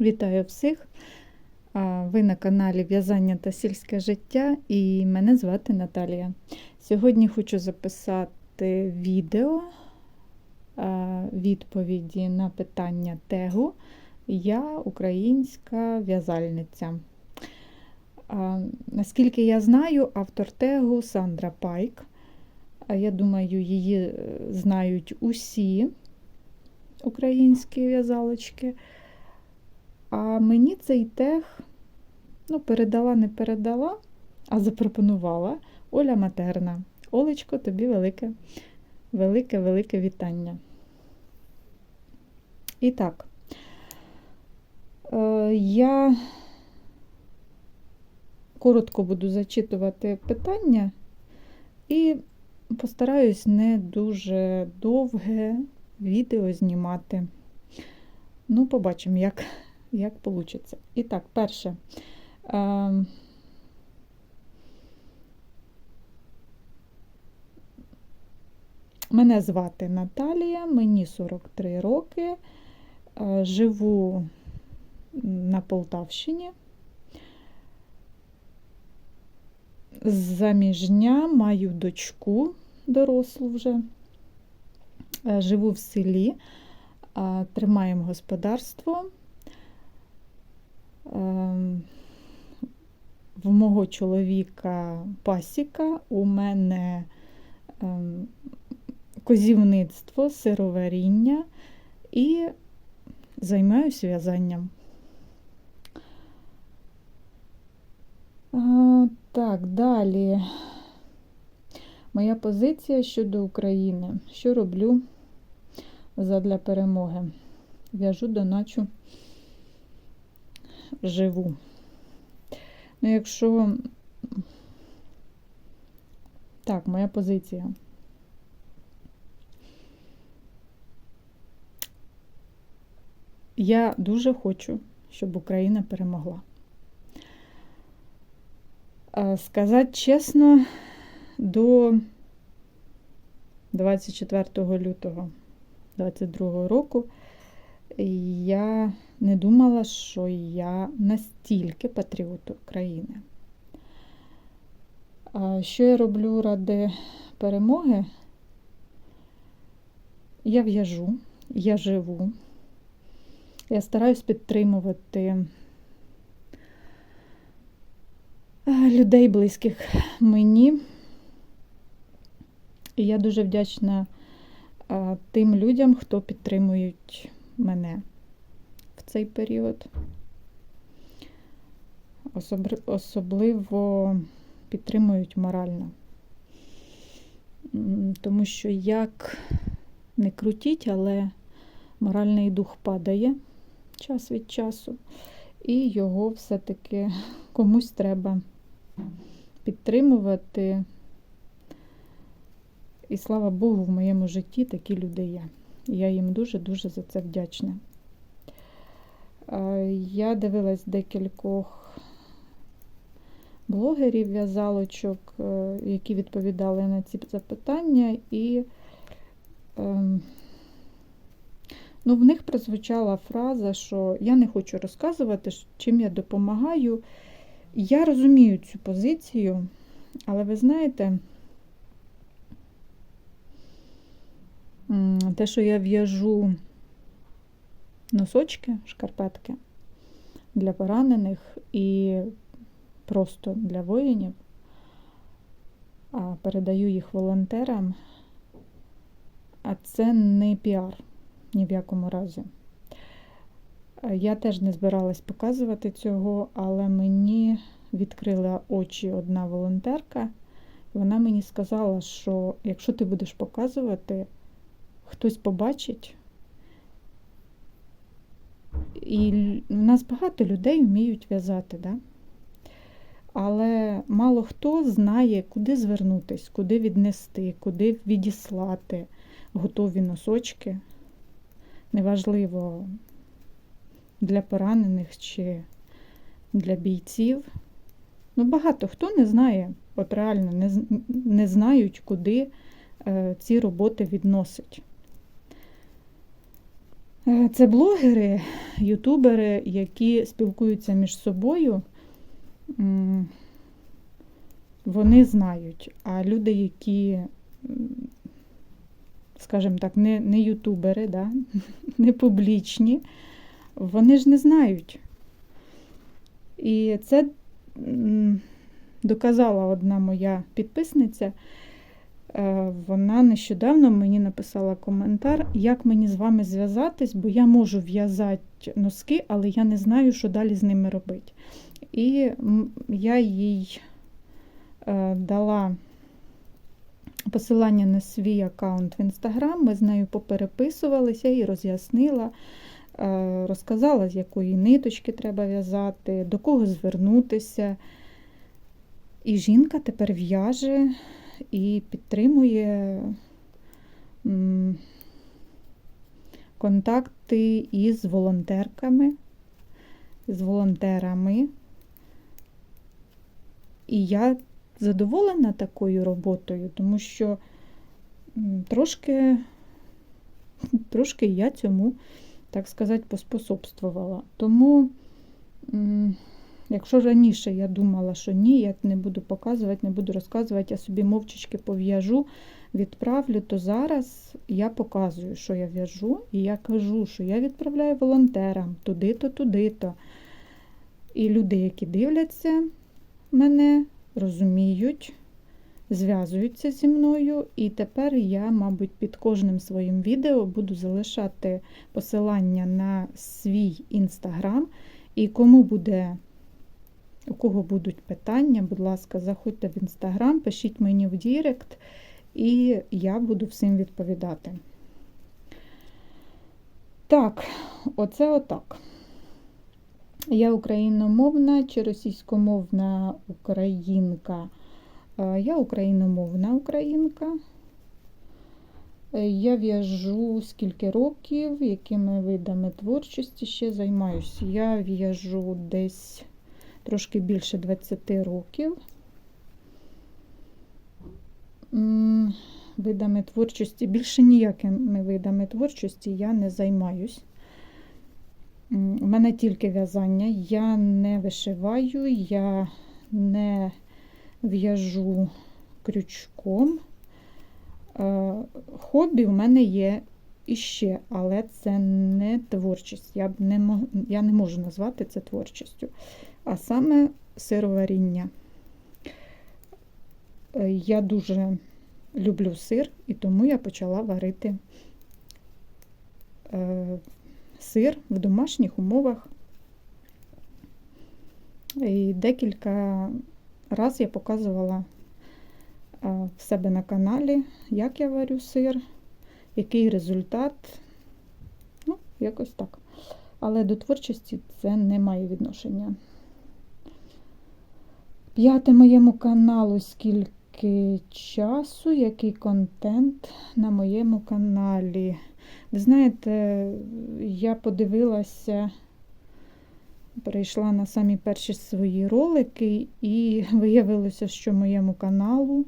Вітаю всіх! Ви на каналі В'язання та сільське життя і мене звати Наталія. Сьогодні хочу записати відео відповіді на питання тегу Я українська в'язальниця. Наскільки я знаю, автор тегу Сандра Пайк. Я думаю, її е, знають усі українські в'язалочки. А мені цей тег ну, передала, не передала, а запропонувала Оля Матерна. Олечко, тобі велике, велике, велике вітання. І так, е, я коротко буду зачитувати питання і постараюсь не дуже довге відео знімати. Ну, побачимо, як як вийде. І так, перше. Е, Мене звати Наталія, мені 43 роки. Е, Живу на Полтавщині. Заміжня, маю дочку дорослу вже. Е, Живу в селі, е, тримаємо господарство. Ем, В мого чоловіка пасіка, у мене ем, козівництво, сироваріння і займаюся в'язанням. Так, далі. Моя позиція щодо України. Що роблю задля перемоги? В'яжу доначу живу. Ну, якщо так, моя позиція. Я дуже хочу, щоб Україна перемогла. Сказати чесно, до 24 лютого 22 року я не думала, що я настільки патріот України. Що я роблю ради перемоги? Я в'яжу, я живу, я стараюсь підтримувати людей близьких мені. І я дуже вдячна тим людям, хто підтримують мене в цей період. Особливо підтримують морально. Тому що як не крутіть, але моральний дух падає час від часу, і його все-таки комусь треба підтримувати. І слава Богу, в моєму житті такі люди є. Я їм дуже-дуже за це вдячна. Я дивилась декількох блогерів, в'язалочок, е, які відповідали на ці запитання, і ем, ну, в них прозвучала фраза, що я не хочу розказувати, чим я допомагаю. Я розумію цю позицію, але ви знаєте, те, що я в'яжу носочки, шкарпетки для поранених і просто для воїнів, а передаю їх волонтерам, а це не піар ні в якому разі. Я теж не збиралась показувати цього, але мені відкрила очі одна волонтерка. Вона мені сказала, що якщо ти будеш показувати, хтось побачить. І в нас багато людей вміють в'язати, да? але мало хто знає, куди звернутися, куди віднести, куди відіслати готові носочки. Неважливо для поранених чи для бійців. Ну, Багато хто не знає, от реально не не знають, куди е, ці роботи відносить. Е, Це блогери, ютубери, які спілкуються між собою, вони знають. А люди, які, скажімо так, не, не ютубери, да? не публічні, вони ж не знають. І це доказала одна моя підписниця. Е, Вона нещодавно мені написала коментар, як мені з вами зв'язатись, бо я можу в'язати носки, але я не знаю, що далі з ними робити. І я їй е, дала посилання на свій аккаунт в інстаграм. Ми з нею попереписувалися і роз'яснила, е, розказала, з якої ниточки треба в'язати, до кого звернутися. І жінка тепер в'яже і підтримує контакти із волонтерками, з волонтерами. І я задоволена такою роботою, тому що трошки, трошки я цьому, так сказати, поспособствувала. Тому, якщо раніше я думала, що ні, я не буду показувати, не буду розказувати, я собі мовчечки пов'яжу, відправлю, то зараз я показую, що я в'яжу, і я кажу, що я відправляю волонтерам туди-то, туди-то. І люди, які дивляться мене, розуміють, зв'язуються зі мною. І тепер я, мабуть, під кожним своїм відео буду залишати посилання на свій інстаграм. І кому буде, у кого будуть питання, будь ласка, заходьте в інстаграм, пишіть мені в Дірект, і я буду всім відповідати. Так, оце отак. Я україномовна чи російськомовна українка. Е, Я україномовна українка. Е, Я в'яжу скільки років, якими видами творчості ще займаюся. Я в'яжу десь трошки більше 20 років. Видами творчості, більше ніякими видами творчості я не займаюсь. У мене тільки в'язання. Я не вишиваю, я не в'яжу крючком. Е, Хобі в мене є іще, але це не творчість. Я, не, мо- я не можу назвати це творчістю. А саме сироваріння. Е, Я дуже люблю сир, і тому я почала варити е, сир в домашніх умовах. І декілька разів я показувала е, в себе на каналі, як я варю сир, який результат. Ну, якось так. Але до творчості це не має відношення. П'яте моєму каналу скільки часу, який контент на моєму каналі. Ви знаєте, я подивилася, перейшла на самі перші свої ролики, і виявилося, що моєму каналу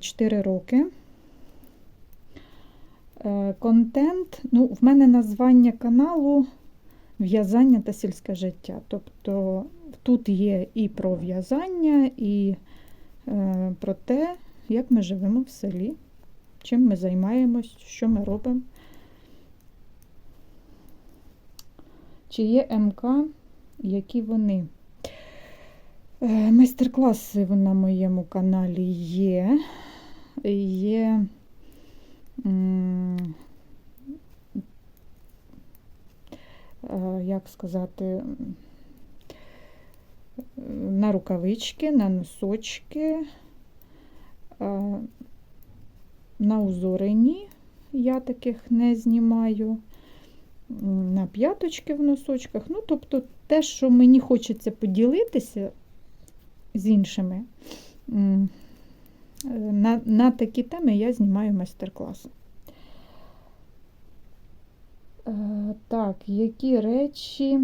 4 роки. Е, Контент, ну, в мене названня каналу В'язання та сільське життя. Тобто тут є і про в'язання, і е, про те, як ми живемо в селі, чим ми займаємось, що ми робимо. Чи є МК, які вони? Е, Майстер-класи на моєму каналі є. Є е, як сказати, на рукавички, на носочки, е, на узорені я таких не знімаю, на п'яточки в носочках. Ну, тобто те, що мені хочеться поділитися з іншими, е, на, на такі теми я знімаю майстер-класи. Е, Так, які речі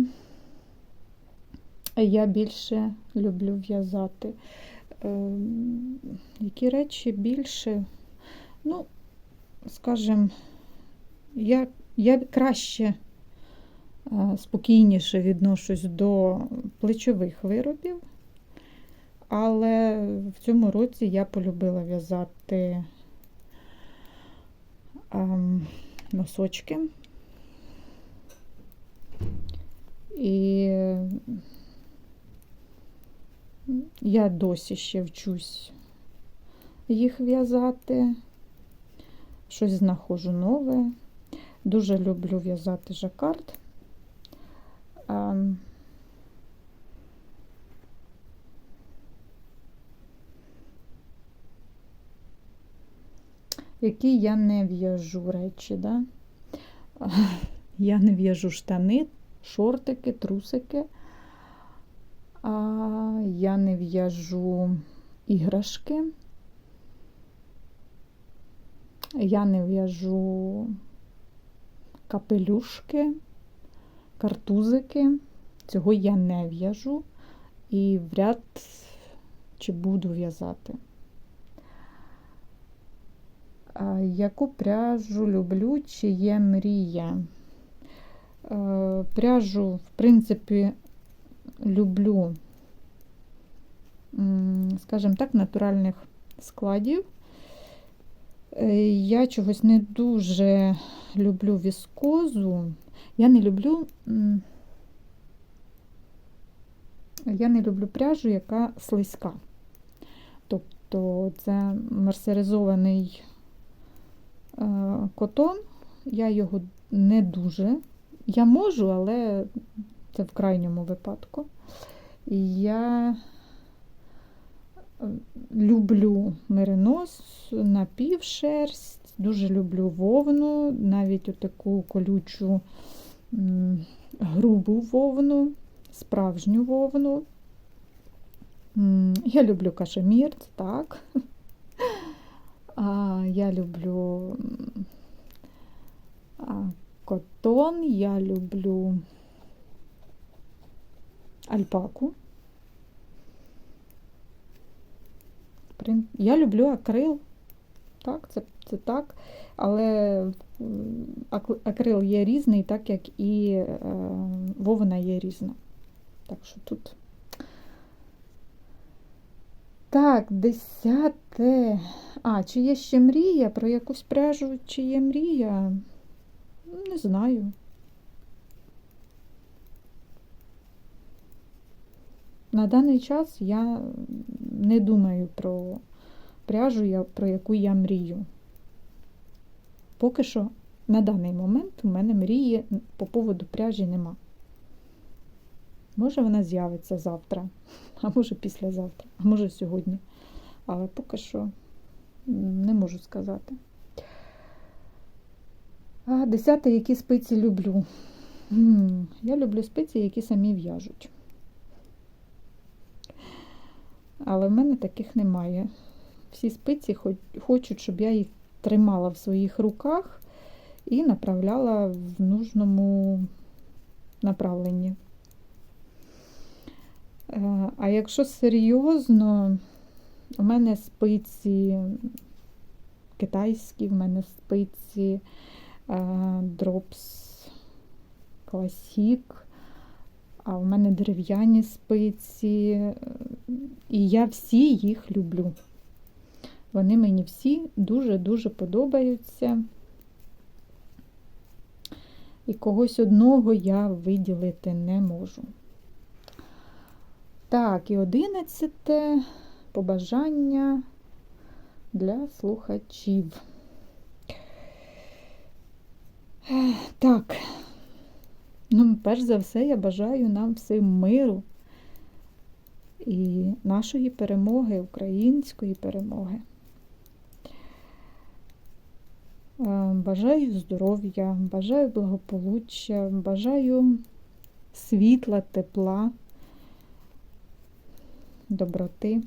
я більше люблю в'язати? Е, Які речі більше, ну, скажімо, я я краще, е, спокійніше відношусь до плечових виробів, але в цьому році я полюбила в'язати ем, носочки. І я досі ще вчусь їх в'язати, щось знаходжу нове. Дуже люблю в'язати жакард. Які я не в'яжу речі, да? Я не в'яжу штани, шортики, трусики. А я не в'яжу іграшки. Я не в'яжу капелюшки, картузики. Цього я не в'яжу і вряд чи буду в'язати. Яку пряжу люблю, чи є мрія? Е, Пряжу, в принципі, люблю, скажімо так, натуральних складів. Е, Я чогось не дуже люблю віскозу. Я не люблю, я не люблю пряжу, яка слизька. Тобто це мерсеризований е, котон, я його не дуже. Я можу, але це в крайньому випадку. І я е, люблю меринос, напівшерсть, дуже люблю вовну, навіть отаку колючу грубу вовну, справжню вовну. Я люблю кашемір, так. А, я люблю котон, я люблю альпаку. Я люблю акрил. Так, це, це так. Але акрил є різний, так як і е, вовна є різна. Так що тут. Так, десяте. А, чи є ще мрія про якусь пряжу, чи є мрія? Не знаю. На даний час я не думаю про пряжу, про яку я мрію. Поки що на даний момент у мене мрії по поводу пряжі нема. Може вона з'явиться завтра, а може післязавтра, а може сьогодні. Але поки що не можу сказати. А десяте, які спиці люблю. Я люблю спиці, які самі в'яжуть. Але в мене таких немає. Всі спиці хочуть, щоб я їх тримала в своїх руках і направляла в нужному направленні. Е, А якщо серйозно, у мене спиці китайські, в мене спиці Drops Classic, а в мене дерев'яні спиці, і я всі їх люблю. Вони мені всі дуже-дуже подобаються. І когось одного я виділити не можу. Так, і одинадцяте побажання для слухачів. Так, ну, перш за все, я бажаю нам всім миру і нашої перемоги, української перемоги. Е, Бажаю здоров'я, бажаю благополуччя, бажаю світла, тепла, доброти.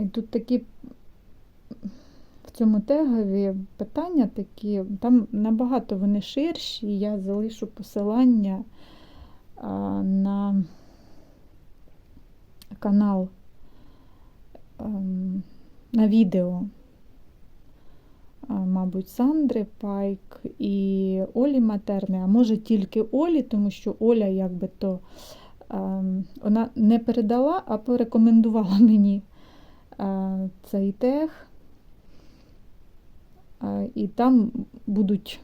І тут такі в цьому тегові питання такі, там набагато вони ширші, я залишу посилання на канал ем, на відео, мабуть, Сандри Пайк і Олі Матерни, а може тільки Олі, тому що Оля якби то ем, вона не передала, а порекомендувала мені цей тег. Е, І там будуть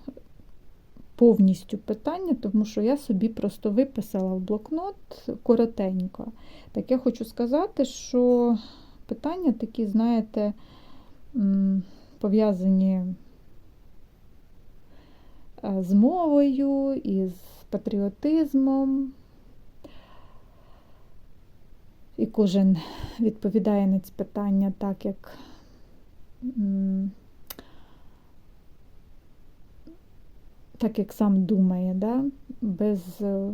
повністю питання, тому що я собі просто виписала в блокнот коротенько. Так я хочу сказати, що питання такі, знаєте, пов'язані з мовою і з патріотизмом. І кожен відповідає на ці питання так, як так, як сам думає, да? без е,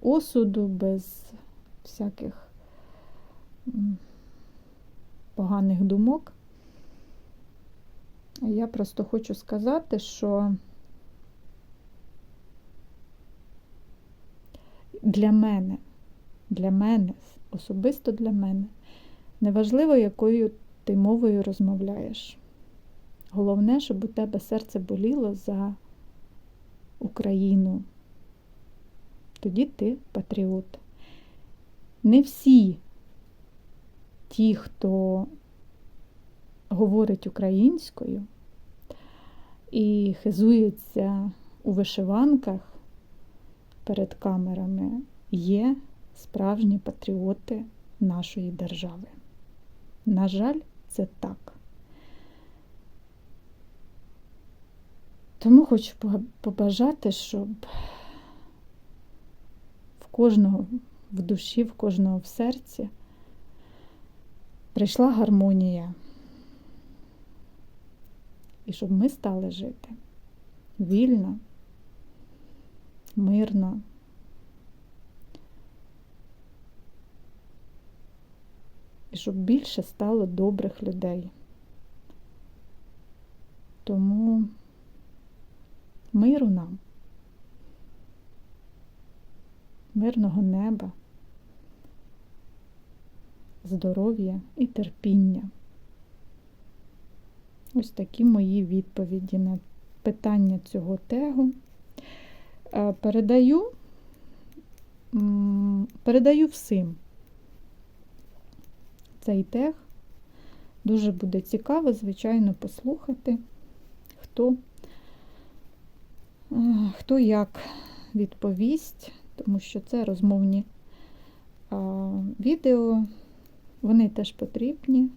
осуду, без всяких поганих думок. Я просто хочу сказати, що для мене, для мене, особисто для мене, неважливо, якою ти мовою розмовляєш. Головне, щоб у тебе серце боліло за Україну. Тоді ти патріот. Не всі ті, хто говорить українською і хизується у вишиванках перед камерами, є справжні патріоти нашої держави. На жаль, це так. Тому хочу побажати, щоб в кожного в душі, в кожного в серці прийшла гармонія. І щоб ми стали жити вільно, мирно. І щоб більше стало добрих людей. Тому миру нам, мирного неба, здоров'я і терпіння. Ось такі мої відповіді на питання цього тегу. Е, передаю, передаю всім цей тег. Дуже буде цікаво, звичайно, послухати, хто, е, хто як відповість, тому що це розмовні відео, вони теж потрібні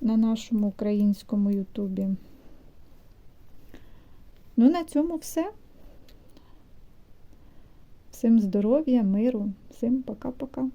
на нашому українському Ютубі. Ну, на цьому все. Всім здоров'я, миру, всім пока-пока.